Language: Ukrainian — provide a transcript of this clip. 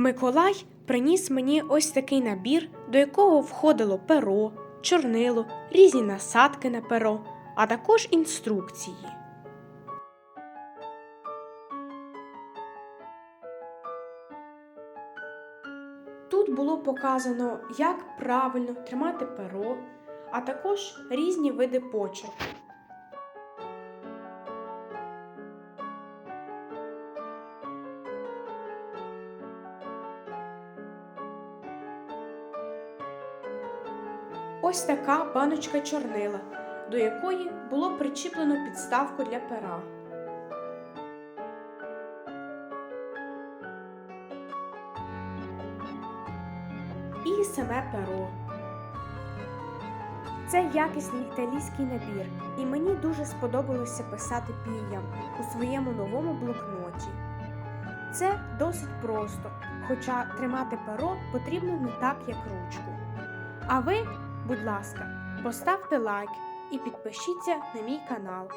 Миколай приніс мені ось такий набір, до якого входило перо, чорнило, різні насадки на перо, а також інструкції. Тут було показано, як правильно тримати перо, а також різні види почерку. Ось така баночка чорнила, до якої було причіплено підставку для пера. І саме перо. Це якісний італійський набір, і мені дуже сподобалося писати пір'ям у своєму новому блокноті. Це досить просто, хоча тримати перо потрібно не так, як ручку. А ви, будь ласка, поставте лайк і підпишіться на мій канал.